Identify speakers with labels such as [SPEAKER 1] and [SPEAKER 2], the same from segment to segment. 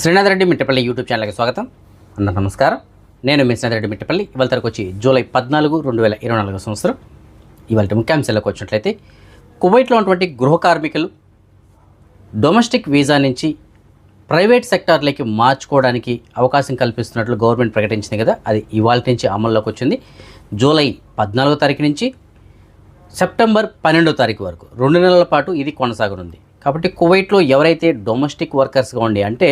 [SPEAKER 1] Srinath Reddy Mittapalli YouTube ఛానల్కి స్వాగతం. అన్న నమస్కారం. నేను మీ శ్రీనాథ్ రెడ్డి మిట్టపల్లి. ఇవాళ తరకు వచ్చి జూలై పద్నాలుగు రెండు వేల ఇరవై నాలుగో సంవత్సరం. ఇవాళ ముఖ్యాంశాలకు వచ్చినట్లయితే కువైట్లో ఉన్నటువంటి గృహ కార్మికులు డొమెస్టిక్ వీసా నుంచి ప్రైవేట్ సెక్టార్లోకి మార్చుకోవడానికి అవకాశం కల్పిస్తున్నట్లు గవర్నమెంట్ ప్రకటించింది కదా అది ఇవాళ నుంచి అమల్లోకి వచ్చింది. జూలై పద్నాలుగో తారీఖు నుంచి సెప్టెంబర్ పన్నెండో తారీఖు వరకు రెండు నెలల పాటు ఇది కొనసాగనుంది. కాబట్టి కువైట్లో ఎవరైతే డొమెస్టిక్ వర్కర్స్గా ఉండి అంటే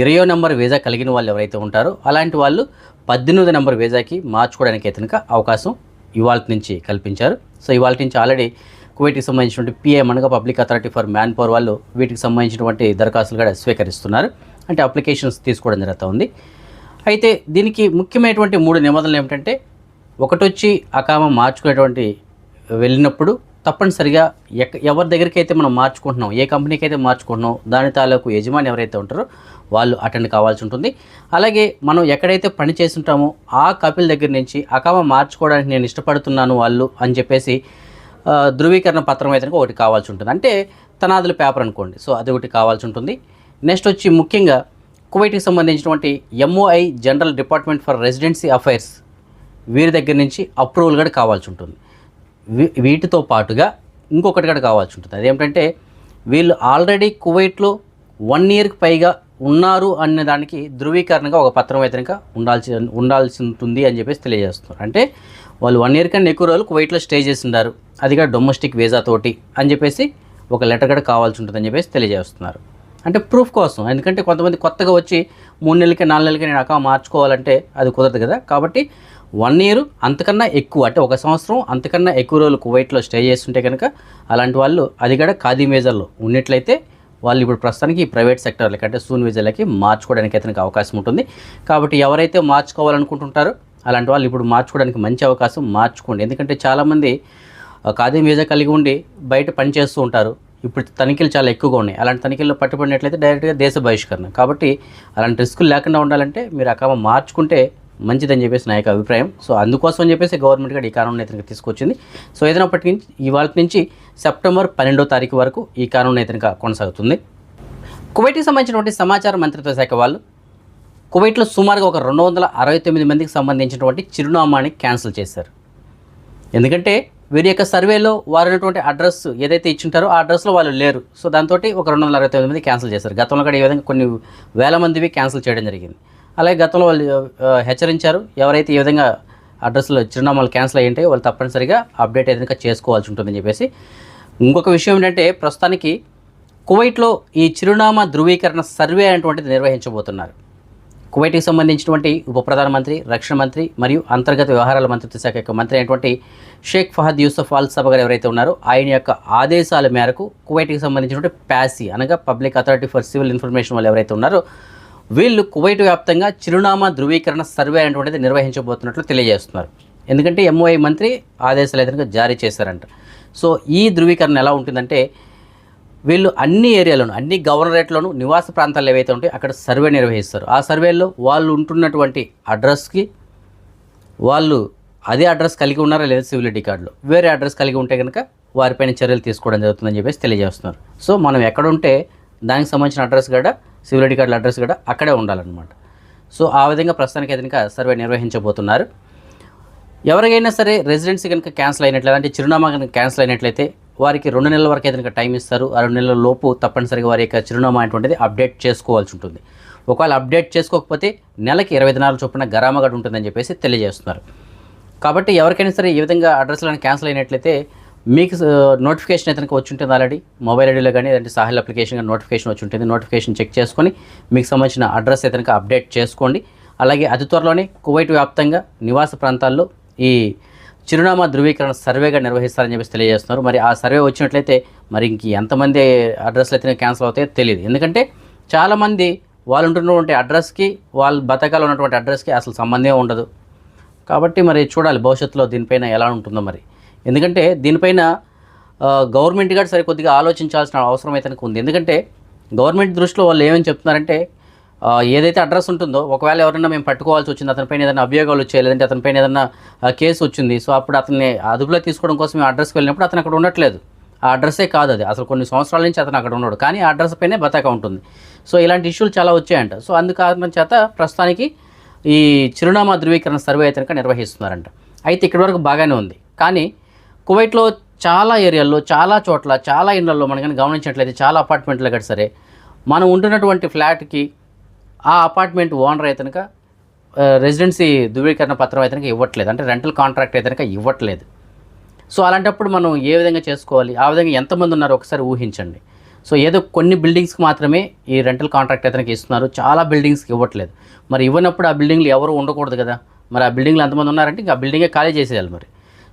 [SPEAKER 1] ఇరవయో నెంబర్ వీజా కలిగిన వాళ్ళు ఎవరైతే ఉంటారో అలాంటి వాళ్ళు పద్దెనిమిది నెంబర్ వీజాకి మార్చుకోవడానికి అయితే అవకాశం ఇవాళ నుంచి కల్పించారు. సో ఇవాళ నుంచి ఆల్రెడీ కువైట్కి సంబంధించినటువంటి పిఎం అనగా public authority for manpower వాళ్ళు వీటికి సంబంధించినటువంటి దరఖాస్తులు కూడా స్వీకరిస్తున్నారు. అంటే అప్లికేషన్స్ తీసుకోవడం జరుగుతూ ఉంది. అయితే దీనికి ముఖ్యమైనటువంటి మూడు నిబంధనలు ఏమిటంటే ఒకటొచ్చి అకామ మార్చుకునేటువంటి వెళ్ళినప్పుడు తప్పనిసరిగా ఎక్క ఎవరి దగ్గరికి అయితే మనం మార్చుకుంటున్నాం ఏ కంపెనీకి అయితే మార్చుకుంటున్నాం దాని తాలూకు యజమాని ఎవరైతే ఉంటారో వాళ్ళు అటెండ్ కావాల్సి ఉంటుంది. అలాగే మనం ఎక్కడైతే పని చేస్తుంటామో ఆ కపిల్ దగ్గర నుంచి అకామ మార్చుకోవడానికి నేను ఇష్టపడుతున్నాను వాళ్ళు అని చెప్పేసి ధృవీకరణ పత్రం అయితే ఒకటి కావాల్సి ఉంటుంది. అంటే తనాదుల పేపర్ అనుకోండి. సో అది ఒకటి కావాల్సి ఉంటుంది. నెక్స్ట్ వచ్చి ముఖ్యంగా కువైట్కి సంబంధించినటువంటి MOI general department for residency affairs వీరి దగ్గర నుంచి అప్రూవల్ కూడా కావాల్సి ఉంటుంది. వీటితో పాటుగా ఇంకొకటి కూడా కావాల్సి ఉంటుంది. అదేమిటంటే వీళ్ళు ఆల్రెడీ కువైట్లో వన్ ఇయర్కి పైగా ఉన్నారు అనే దానికి ధృవీకరణగా ఒక పత్రం అయితే కనుక ఉండాల్సి ఉండాల్సి ఉంటుంది అని చెప్పేసి తెలియజేస్తున్నారు. అంటే వాళ్ళు వన్ ఇయర్ కన్నా ఎక్కువ రోజులు కువైట్లో స్టే చేసి ఉన్నారు అదిగా డొమెస్టిక్ వీజాతోటి అని చెప్పేసి ఒక లెటర్ కూడా కావాల్సి ఉంటుంది అని చెప్పేసి తెలియజేస్తున్నారు. అంటే ప్రూఫ్ కోసం ఎందుకంటే కొంతమంది కొత్తగా వచ్చి మూడు నెలలకి నాలుగు నెలలకి నేను అకౌంట్ మార్చుకోవాలంటే అది కుదరదు కదా. కాబట్టి వన్ ఇయర్ అంతకన్నా ఎక్కువ అంటే ఒక సంవత్సరం అంతకన్నా ఎక్కువ రోజులు కువైట్లో స్టే చేస్తుంటే కనుక అలాంటి వాళ్ళు అది కూడా ఖాదీ మేజర్లో ఉన్నట్లయితే వాళ్ళు ఇప్పుడు ప్రస్తుతానికి ఈ ప్రైవేట్ సెక్టర్లకి అంటే సూన్ వీజాలకి మార్చుకోవడానికి అయితే అవకాశం ఉంటుంది. కాబట్టి ఎవరైతే మార్చుకోవాలనుకుంటుంటారో అలాంటి వాళ్ళు ఇప్పుడు మార్చుకోవడానికి మంచి అవకాశం మార్చుకోండి. ఎందుకంటే చాలామంది ఖాదీ వీజా కలిగి ఉండి బయట పని చేస్తూ ఉంటారు. ఇప్పుడు తనిఖీలు చాలా ఎక్కువగా ఉన్నాయి. అలాంటి తనిఖీల్లో పట్టుబడినట్లయితే డైరెక్ట్గా దేశ బహిష్కరణ. కాబట్టి అలాంటి రిస్కులు లేకుండా ఉండాలంటే మీరు అకామ మార్చుకుంటే మంచిదని చెప్పేసి నా యొక్క అభిప్రాయం. సో అందుకోసం అని చెప్పేసి గవర్నమెంట్ కూడా ఈ కానూన్ అయితే తీసుకొచ్చింది. సో ఏదైనప్పటికీ ఇవాళ నుంచి సెప్టెంబర్ పన్నెండో తారీఖు వరకు ఈ కానూన్ అయితే కొనసాగుతుంది. కువైట్కి సంబంధించినటువంటి సమాచార మంత్రిత్వ శాఖ వాళ్ళు కువైట్లో సుమారుగా ఒక రెండు వందల అరవై తొమ్మిది మందికి సంబంధించినటువంటి చిరునామాని క్యాన్సిల్ చేశారు. ఎందుకంటే వీరి యొక్క సర్వేలో వారు ఉన్నటువంటి అడ్రస్ ఏదైతే ఇచ్చింటారో ఆ అడ్రస్లో వాళ్ళు లేరు. సో దాంతో ఒక రెండు వందల అరవై తొమ్మిది మంది క్యాన్సిల్ చేశారు. గతంలో కూడా ఈ విధంగా కొన్ని వేల మందివి క్యాన్సిల్ చేయడం జరిగింది. అలాగే గతంలో వాళ్ళు హెచ్చరించారు. ఎవరైతే ఈ విధంగా అడ్రస్లో చిరునామాలు క్యాన్సిల్ అయ్యి ఉంటాయో వాళ్ళు తప్పనిసరిగా అప్డేట్ ఏదైనా చేసుకోవాల్సి ఉంటుందని చెప్పేసి. ఇంకొక విషయం ఏంటంటే ప్రస్తుతానికి కువైట్లో ఈ చిరునామా ధృవీకరణ సర్వే అనేటువంటిది నిర్వహించబోతున్నారు. కువైట్కి సంబంధించినటువంటి ఉప ప్రధానమంత్రి రక్షణ మంత్రి మరియు అంతర్గత వ్యవహారాల మంత్రిత్వ శాఖ యొక్క మంత్రి అయినటువంటి షేక్ ఫహద్ యూసఫ్ అల్ సబా గారు ఎవరైతే ఉన్నారో ఆయన యొక్క ఆదేశాల మేరకు కువైట్కి సంబంధించినటువంటి ప్యాసీ అనగా public authority for civil information వాళ్ళు ఎవరైతే ఉన్నారో వీళ్ళు కువైట్ వ్యాప్తంగా చిరునామా ధృవీకరణ సర్వే అనేటువంటిది నిర్వహించబోతున్నట్లు తెలియజేస్తున్నారు. ఎందుకంటే ఎంఓఐ మంత్రి ఆదేశాలు అయితే జారీ చేశారంట. సో ఈ ధృవీకరణ ఎలా ఉంటుందంటే వీళ్ళు అన్ని ఏరియాలోను అన్ని గవర్నరేట్లోను నివాస ప్రాంతాలు ఏవైతే ఉంటాయో అక్కడ సర్వే నిర్వహిస్తారు. ఆ సర్వేలో వాళ్ళు ఉంటున్నటువంటి అడ్రస్కి వాళ్ళు అదే అడ్రస్ కలిగి ఉన్నారా లేదా సివిల్ ఐడి కార్డులో? వేరే అడ్రస్ కలిగి ఉంటే కనుక వారిపైన చర్యలు తీసుకోవడం జరుగుతుందని చెప్పేసి తెలియజేస్తున్నారు. సో మనం ఎక్కడ ఉంటే దానికి సంబంధించిన అడ్రస్ కూడా సివిల్ ఐడి కార్డుల అడ్రస్ కూడా అక్కడే ఉండాలన్నమాట. సో ఆ విధంగా ప్రస్తుతానికి అయితే కనుక సర్వే నిర్వహించబోతున్నారు. ఎవరికైనా సరే రెసిడెన్సీ కనుక క్యాన్సిల్ అయినట్లయితే అంటే చిరునామా కనుక క్యాన్సిల్ అయినట్లయితే వారికి రెండు నెలల వరకు అయితే కనుక టైం ఇస్తారు. ఆ రెండు నెలల లోపు తప్పనిసరిగా వారి యొక్క చిరునామా అటువంటిది అప్డేట్ చేసుకోవాల్సి ఉంటుంది. ఒకవేళ అప్డేట్ చేసుకోకపోతే నెలకి ఇరవై దినాల చొప్పున గరామగడ్ ఉంటుందని చెప్పేసి తెలియజేస్తున్నారు. కాబట్టి ఎవరికైనా సరే ఈ విధంగా అడ్రస్లను క్యాన్సిల్ అయినట్లయితే మీకు నోటిఫికేషన్ అయితే వచ్చి ఉంటుంది ఆల్రెడీ మొబైల్ ఐడీలో కానీ లేదంటే సాహిల్ అప్లికేషన్ కానీ నోటిఫికేషన్ వచ్చి ఉంటుంది. నోటిఫికేషన్ చెక్ చేసుకొని మీకు సంబంధించిన అడ్రస్ అయితే అప్డేట్ చేసుకోండి. అలాగే అతి త్వరలోనే కువైట్ వ్యాప్తంగా నివాస ప్రాంతాల్లో ఈ చిరునామా ధృవీకరణ సర్వేగా నిర్వహిస్తారని చెప్పేసి తెలియజేస్తున్నారు. మరి ఆ సర్వే వచ్చినట్లయితే మరి ఇంక ఎంతమంది అడ్రస్లు అయితే క్యాన్సిల్ అవుతాయో తెలియదు. ఎందుకంటే చాలామంది వాళ్ళు ఉంటున్నటువంటి అడ్రస్కి వాళ్ళు బతకాలు ఉన్నటువంటి అడ్రస్కి అసలు సంబంధమే ఉండదు. కాబట్టి మరి చూడాలి భవిష్యత్తులో దీనిపైన ఎలా ఉంటుందో మరి. ఎందుకంటే దీనిపైన గవర్నమెంట్ కూడా సరే కొద్దిగా ఆలోచించాల్సిన అవసరం అయితే ఉంది. ఎందుకంటే గవర్నమెంట్ దృష్టిలో వాళ్ళు ఏమని చెప్తున్నారంటే ఏదైతే అడ్రస్ ఉంటుందో ఒకవేళ ఎవరైనా మేము పట్టుకోవాల్సి వచ్చింది అతనిపైన ఏదైనా అభియోగాలు వచ్చాయి లేదంటే అతనిపైన ఏదైనా కేసు వచ్చింది సో అప్పుడు అతన్ని అదుపులో తీసుకోవడం కోసం మేము అడ్రస్కి వెళ్ళినప్పుడు అతను అక్కడ ఉండట్లేదు. ఆ అడ్రస్సే కాదు అది. అసలు కొన్ని సంవత్సరాల నుంచి అతను అక్కడ ఉన్నాడు. కానీ ఆ అడ్రస్ పైనే బతాక ఉంటుంది. సో ఇలాంటి ఇష్యూలు చాలా వచ్చాయంట. సో అందుకారణం చేత ప్రస్తుతానికి ఈ చిరునామా ధృవీకరణ సర్వే అయితే కనుక నిర్వహిస్తున్నారంట. అయితే ఇక్కడి వరకు బాగానే ఉంది. కానీ కువైట్లో చాలా ఏరియాల్లో చాలా చోట్ల చాలా ఇళ్ళలో మనం కానీ గమనించినట్లయితే చాలా అపార్ట్మెంట్లు కట్టి సరే మనం ఉంటున్నటువంటి ఫ్లాట్కి ఆ అపార్ట్మెంట్ ఓనర్ అయితే కనుక రెసిడెన్సీ ధృవీకరణ పత్రం అయితే కనుక ఇవ్వట్లేదు. అంటే రెంటల్ కాంట్రాక్ట్ అయితే కనుక ఇవ్వట్లేదు. సో అలాంటప్పుడు మనం ఏ విధంగా చేసుకోవాలి? ఆ విధంగా ఎంతమంది ఉన్నారో ఒకసారి ఊహించండి. సో ఏదో కొన్ని బిల్డింగ్స్కి మాత్రమే ఈ రెంటల్ కాంట్రాక్ట్ అతనికి ఇస్తున్నారు. చాలా బిల్డింగ్స్కి ఇవ్వట్లేదు. మరి ఇవ్వనప్పుడు ఆ బిల్డింగ్లు ఎవరు ఉండకూడదు కదా? మరి ఆ బిల్డింగ్లు ఎంతమంది ఉన్నారంటే ఇంకా ఆ బిల్డింగే ఖాళీ చేసేయాలి మరి.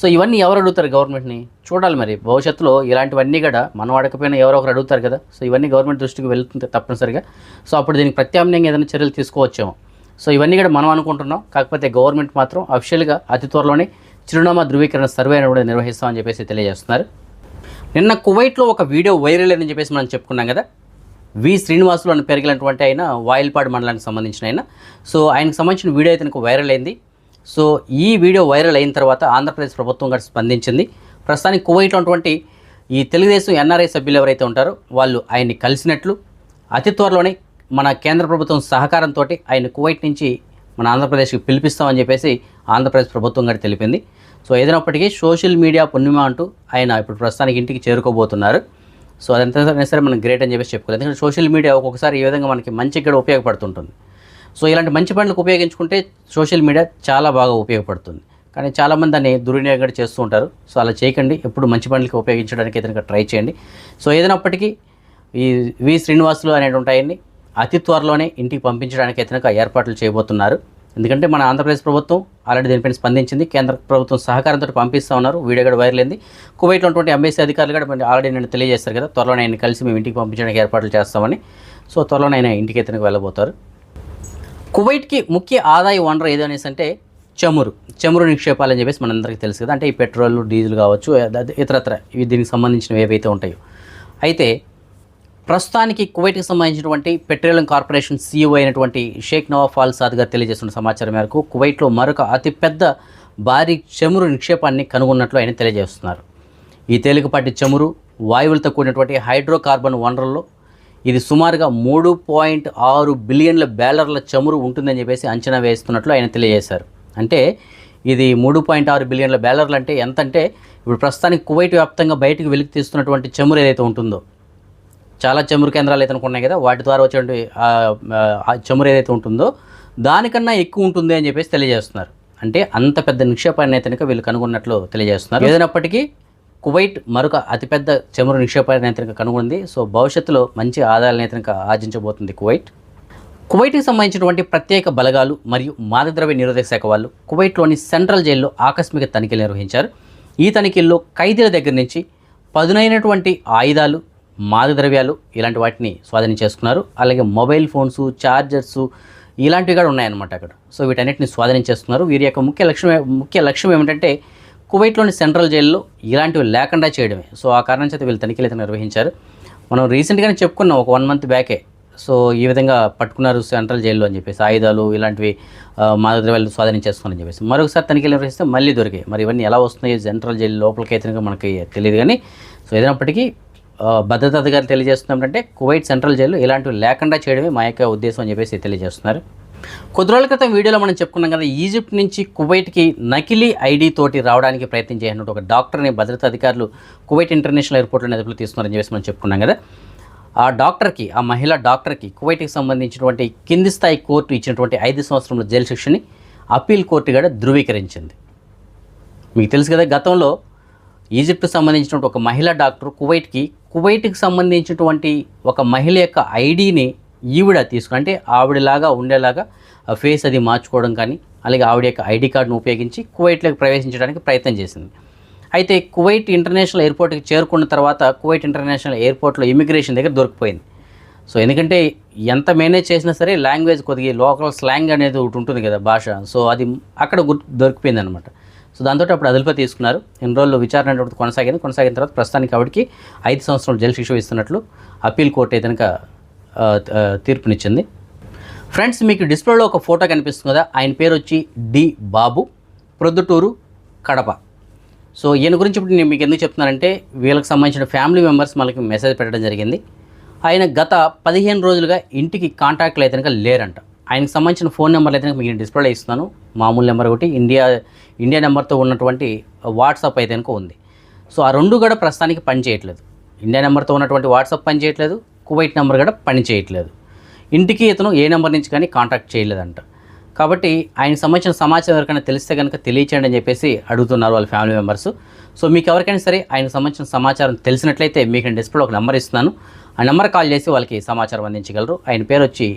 [SPEAKER 1] సో ఇవన్నీ ఎవరు అడుగుతారు గవర్నమెంట్ని? చూడాలి మరి. భవిష్యత్తులో ఇలాంటివన్నీ కూడా మనం అడగకపోయినా ఎవరో ఒకరు అడుగుతారు కదా. సో ఇవన్నీ గవర్నమెంట్ దృష్టికి వెళ్తుంది తప్పనిసరిగా. సో అప్పుడు దీనికి ప్రత్యామ్నాయంగా ఏదైనా చర్యలు తీసుకోవచ్చేమో. సో ఇవన్నీ కూడా మనం అనుకుంటున్నాం. కాకపోతే గవర్నమెంట్ మాత్రం అఫిషియల్గా అతి త్వరలోనే చిరునామా ధృవీకరణ సర్వే కూడా నిర్వహిస్తామని చెప్పేసి తెలియజేస్తున్నారు. నిన్న కువైట్లో ఒక వీడియో వైరల్ అని చెప్పేసి మనం చెప్పుకున్నాం కదా. వి శ్రీనివాసులు అని పెరిగినటువంటి ఆయన వాయిల్పాడు మండలానికి సంబంధించిన ఆయన. సో ఆయనకు సంబంధించిన వీడియో అయితే నాకు వైరల్ అయింది. సో ఈ వీడియో వైరల్ అయిన తర్వాత ఆంధ్రప్రదేశ్ ప్రభుత్వం కూడా స్పందించింది. ప్రస్తుతానికి కువైట్లో ఉన్నటువంటి ఈ తెలుగుదేశం ఎన్ఆర్ఐ సభ్యులు ఎవరైతే ఉంటారో వాళ్ళు ఆయన్ని కలిసినట్లు అతి త్వరలోనే మన కేంద్ర ప్రభుత్వం సహకారంతో ఆయన కువైట్ నుంచి మన ఆంధ్రప్రదేశ్కి పిలిపిస్తామని చెప్పేసి ఆంధ్రప్రదేశ్ ప్రభుత్వం గారు తెలిపింది. సో ఏదైనప్పటికీ సోషల్ మీడియా పుణ్యమ అంటూ ఆయన ఇప్పుడు ప్రస్తుతానికి ఇంటికి చేరుకోబోతున్నారు. సో అదంతా సరే మనం గ్రేట్ అని చెప్పేసి చెప్పుకోలేదు ఎందుకంటే సోషల్ మీడియా ఒక్కొక్కసారి ఈ విధంగా మనకి మంచి ఇక్కడ ఉపయోగపడుతుంటుంది. సో ఇలాంటి మంచి పనులకు ఉపయోగించుకుంటే సోషల్ మీడియా చాలా బాగా ఉపయోగపడుతుంది. కానీ చాలామంది దాన్ని దుర్వినియోగం చేస్తూ ఉంటారు. సో అలా చేయకండి. ఎప్పుడు మంచి పనులకి ఉపయోగించడానికి ఏదైనా ట్రై చేయండి. సో ఏదైనప్పటికీ ఈ వి శ్రీనివాసులు అనేవి ఉంటాయని అతి త్వరలోనే ఇంటికి పంపించడానికి అయితే ఏర్పాట్లు చేయబోతున్నారు. ఎందుకంటే మన ఆంధ్రప్రదేశ్ ప్రభుత్వం ఆల్రెడీ దీనిపైన స్పందించింది. కేంద్ర ప్రభుత్వం సహకారంతో పంపిస్తూ ఉన్నారు. వీడియో కూడా వైరల్ అయింది. కువైట్లో ఉన్నటువంటి ఎంబీసీ అధికారులు కూడా ఆల్రెడీ నేను తెలియజేస్తారు కదా. త్వరలోనే ఆయన కలిసి మేము ఇంటికి పంపించడానికి ఏర్పాట్లు చేస్తామని. సో త్వరలోనే ఆయన ఇంటికి అయితే వెళ్ళబోతారు. కువైట్కి ముఖ్య ఆదాయ వనరు ఏదనేసి అంటే చమురు. చమురు నిక్షేపాలు అని చెప్పేసి మనందరికీ తెలుసు కదా. అంటే ఈ పెట్రోల్ డీజిల్ కావచ్చు ఇతరత్ర ఇవి దీనికి సంబంధించినవి ఏవైతే ఉంటాయో. అయితే ప్రస్తుతానికి కువైట్కి సంబంధించినటువంటి పెట్రోలియం కార్పొరేషన్ సీఈఓ అయినటువంటి షేక్ నవాఫ్ అల్ సాద్ గారు తెలియజేస్తున్న సమాచారం మేరకు కువైట్లో మరొక అతిపెద్ద భారీ చమురు నిక్షేపాన్ని కనుగొన్నట్లు ఆయన తెలియజేస్తున్నారు. ఈ తేలికపాటి చమురు వాయువులతో కూడినటువంటి హైడ్రోకార్బన్ వనరుల్లో ఇది సుమారుగా మూడు పాయింట్ ఆరు బిలియన్ల బ్యాలర్ల చమురు ఉంటుందని చెప్పేసి అంచనా వేస్తున్నట్లు ఆయన తెలియజేశారు. అంటే ఇది మూడు పాయింట్ ఆరు బిలియన్ల బ్యాలర్లు అంటే ఎంత అంటే ఇప్పుడు ప్రస్తుతానికి కువైట్ వ్యాప్తంగా బయటకు వెలికి తీస్తున్నటువంటి చమురు ఏదైతే ఉంటుందో చాలా చమురు కేంద్రాలు అయితే ఉన్నాయి కదా వాటి ద్వారా వచ్చేటువంటి చమురు ఏదైతే ఉంటుందో దానికన్నా ఎక్కువ ఉంటుంది అని చెప్పేసి తెలియజేస్తున్నారు. అంటే అంత పెద్ద నిక్షేపాన్ని అయితే కనుక వీళ్ళు కనుగొన్నట్లు తెలియజేస్తున్నారు. ఏదైనప్పటికీ కువైట్ మరొక అతిపెద్ద చమురు నిక్షేపాన్ని నియంత్రిక కనుగొంది. సో భవిష్యత్తులో మంచి ఆదాయాల నియంత్రిక ఆర్జించబోతుంది కువైట్. కువైట్కి సంబంధించినటువంటి ప్రత్యేక బలగాలు మరియు మాదద్రవ్య నిరోధక శాఖ వాళ్ళు కువైట్లోని సెంట్రల్ జైల్లో ఆకస్మిక తనిఖీలు నిర్వహించారు. ఈ తనిఖీల్లో ఖైదీల దగ్గర నుంచి పదునైనటువంటి ఆయుధాలు మాదద్రవ్యాలు ఇలాంటి వాటిని స్వాధీనం చేసుకున్నారు. అలాగే మొబైల్ ఫోన్స్ ఛార్జర్స్ ఇలాంటివి కూడా ఉన్నాయన్నమాట అక్కడ. సో వీటన్నిటిని స్వాధీనం చేసుకున్నారు. వీరి యొక్క ముఖ్య లక్ష్యం ముఖ్య లక్ష్యం ఏమిటంటే కువైట్లోని సెంట్రల్ జైల్లో ఇలాంటివి లేకుండా చేయడమే. సో ఆ కారణం చేత వీళ్ళు తనిఖీలు అయితే నిర్వహించారు. మనం రీసెంట్గానే చెప్పుకున్నాం ఒక వన్ మంత్ బ్యాకే. సో ఈ విధంగా పట్టుకున్నారు సెంట్రల్ జైల్లో అని చెప్పేసి ఆయుధాలు ఇలాంటివి మాదద్రవ్యాలు స్వాధీనం చేసుకుని చెప్పేసి. మరొకసారి తనిఖీలు నిర్వహిస్తే మళ్ళీ దొరికాయి. మరి ఇవన్నీ ఎలా వస్తున్నాయి సెంట్రల్ జైలు లోపలికి అయితే మనకి తెలియదు కానీ సో ఏదైనప్పటికీ భద్రతా అధికారులు తెలియజేస్తున్నాం అంటే కువైట్ సెంట్రల్ జైలు ఇలాంటివి లేకుండా చేయడమే మా యొక్క ఉద్దేశం అని చెప్పేసి తెలియజేస్తున్నారు. కొద్ది రోజుల క్రితం వీడియోలో మనం చెప్పుకున్నాం కదా ఈజిప్ట్ నుంచి కువైట్కి నకిలీ ఐడి తోటి రావడానికి ప్రయత్నం చేయనట్టు ఒక డాక్టర్ని భద్రతా అధికారులు కువైట్ ఇంటర్నేషనల్ ఎయిర్పోర్ట్లో అదుపులో తీసుకున్నారని చెప్పేసి మనం చెప్పుకున్నాం కదా. ఆ డాక్టర్కి ఆ మహిళా డాక్టర్కి కువైట్కి సంబంధించినటువంటి కింది స్థాయి కోర్టు ఇచ్చినటువంటి ఐదు సంవత్సరంలో జైలు శిక్షని అప్పీల్ కోర్టు కూడా ధృవీకరించింది. మీకు తెలుసు కదా గతంలో ఈజిప్ట్కి సంబంధించినటువంటి ఒక మహిళా డాక్టర్ కువైట్కి కువైట్కి సంబంధించినటువంటి ఒక మహిళ యొక్క ఐడిని ఈవిడ తీసుకుని అంటే ఆవిడలాగా ఉండేలాగా ఆ ఫేస్ అది మార్చుకోవడం కానీ అలాగే ఆవిడ యొక్క ఐడి కార్డును ఉపయోగించి కువైట్లోకి ప్రవేశించడానికి ప్రయత్నం చేసింది. అయితే కువైట్ ఇంటర్నేషనల్ ఎయిర్పోర్ట్కి చేరుకున్న తర్వాత కువైట్ ఇంటర్నేషనల్ ఎయిర్పోర్ట్లో ఇమిగ్రేషన్ దగ్గర దొరికిపోయింది. సో ఎందుకంటే ఎంత మేనేజ్ చేసినా సరే లాంగ్వేజ్ కొద్దిగా లోకల్ స్లాంగ్ అనేది ఒకటి ఉంటుంది కదా భాష సో అది అక్కడ గుర్తు దొరికిపోయింది అనమాట సో దాంతో అప్పుడు అదుపులో తీసుకున్నారు. ఎన్ని రోజులు విచారణ కొనసాగింది. కొనసాగిన తర్వాత ప్రస్తుతానికి ఆవిడకి ఐదు సంవత్సరాలు జైలు శిక్ష ఇస్తున్నట్లు అప్పీల్ కోర్టు అయితే కనుక తీర్పునిచ్చింది. ఫ్రెండ్స్ మీకు డిస్ప్లేలో ఒక ఫోటో కనిపిస్తుంది కదా ఆయన పేరు వచ్చి డి బాబు ప్రొద్దుటూరు కడప. సో ఈయన గురించి ఇప్పుడు నేను మీకు ఎందుకు చెప్తున్నానంటే వీళ్ళకి సంబంధించిన ఫ్యామిలీ మెంబర్స్ మనకి మెసేజ్ పెట్టడం జరిగింది. ఆయన గత పదిహేను రోజులుగా ఇంటికి కాంటాక్ట్లు అయితే లేరంట. ఆయనకు సంబంధించిన ఫోన్ నెంబర్లు అయితే మీకు డిస్ప్లే ఇస్తున్నాను. మామూలు నెంబర్ ఒకటి ఇండియా ఇండియా నెంబర్తో ఉన్నటువంటి వాట్సాప్ అయితే ఉంది. సో ఆ రెండు కూడా ప్రస్తుతానికి పనిచేయట్లేదు. ఇండియా నెంబర్తో ఉన్నటువంటి వాట్సాప్ పని చేయట్లేదు కువైట్ నెంబర్ కూడా పని చేయట్లేదు. ఇంటికి ఇతను ఏ నెంబర్ నుంచి కానీ కాంటాక్ట్ చేయలేదంట. కాబట్టి ఆయనకు సంబంధించిన సమాచారం ఎవరికైనా తెలిస్తే కనుక తెలియచేయండి అని చెప్పేసి అడుగుతున్నారు వాళ్ళ ఫ్యామిలీ మెంబర్స్. సో మీకు ఎవరికైనా సరే ఆయనకు సంబంధించిన సమాచారం తెలిసినట్లయితే మీకు నేను డిస్ప్లే ఒక నెంబర్ ఇస్తున్నాను. ఆ నెంబర్ కాల్ చేసి వాళ్ళకి సమాచారం అందించగలరు. ఆయన పేరు వచ్చి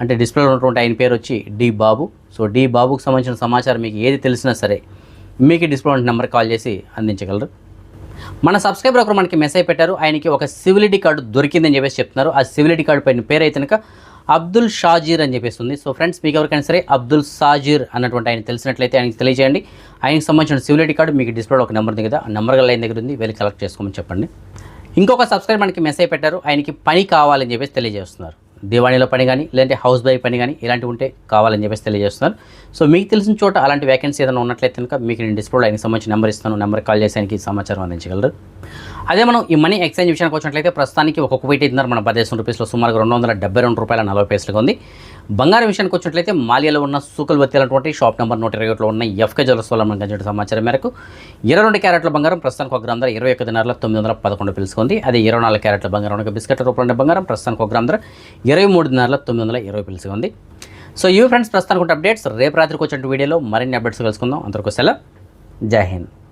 [SPEAKER 1] అంటే డిస్ప్లేలో ఉన్నటువంటి ఆయన పేరు వచ్చి డి బాబు. సో డి బాబుకు సంబంధించిన సమాచారం మీకు ఏది తెలిసినా సరే మీకు డిస్ప్లే నెంబర్ కాల్ చేసి అందించగలరు. మన సబ్స్క్రైబర్ ఒకరు మనకి మెసేజ్ పెట్టారు. ఆయనకి ఒక సివిలిటీ కార్డు దొరికిందని చెప్పేసి చెప్తున్నారు. ఆ సివిలిటీ కార్డు పైన పేరు అయితే కనుక అబ్దుల్ షాజీర్ అని చెప్పేసి ఉంది. సో ఫ్రెండ్స్ మీకు ఎవరికైనా సరే అబ్దుల్ సాజీర్ అన్నటువంటి ఆయన తెలిసినట్లయితే ఆయనకి తెలియజేయండి. ఆయనకి సంబంధించిన సివిలిటీ కార్డు మీకు డిస్ప్లేలో ఒక నెంబర్ ఉంది కదా ఆ నెంబర్ గల ఆయన దగ్గర ఉంది. వెళ్ళి కలెక్ట్ చేసుకోమని చెప్పండి. ఇంకొక సబ్స్క్రైబర్ మనకి మెసేజ్ పెట్టారు. ఆయనకి పని కావాలని చెప్పేసి తెలియజేస్తున్నారు. దివాణిలో పని కానీ లేదంటే హౌస్ బై పని కానీ ఇలాంటివి ఉంటే కావాలని చెప్పేసి తెలియజేస్తున్నారు. సో మీకు తెలిసిన చోట అలాంటి వేకెన్సీ ఏదైనా ఉన్నట్లయితే కనుక మీకు నేను డిస్ప్లేలో ఆయనకి సంబంధించిన నెంబర్ ఇస్తాను నెంబర్ కాల్ చేసేకి సమాచారం అందించగలరు. అదే మనం ఈ మనీ ఎక్స్చేంజ్ విషయానికి వచ్చినట్లయితే ప్రస్తుతానికి ఒక్కొక్క వెయిట్ ఇద్దరు మన పదిహేను రూపీస్లో సుమారుగా రెండు వందల డెబ్బై రెండు రూపాయల నలభై పైసలుగా ఉంది. బంగారం విషయానికి వచ్చినట్లయితే మాలియాలో ఉన్న సూకల్ అనేటువంటి షాప్ నెంబర్ నూట ఇరవై ఒకటిలో ఉన్న ఎఫ్కే జ్యువెల్స్ వల్ల మనకు అందించిన సమాచారం మేరకు ఇరవై రెండు క్యారెట్ల బంగారం ప్రస్తుతానికి ఒక గ్రామ ధర ఇరవై ఒక దినారుల తొమ్మిది వందల పదకొండు పిలుచుకుంది. అదే ఇరవై నాలుగు క్యారెట్ల బంగారం ఒక బిస్కెట్ రూపంలో బంగారం ప్రస్తుతానికి ఒక గ్రామ ధర ఇరవై మూడు దినారుల తొమ్మిది వందల ఇరవై పిలుచుకుంది. సో ఇవి ఫ్రెండ్స్ ప్రస్తుతానికి అప్డేట్స్. రేపు రాత్రికి వచ్చిన వీడియోలో మరిన్ని అప్డేట్స్ కలుసుకుందాం. అందరికీ సెలవు. జై హింద్.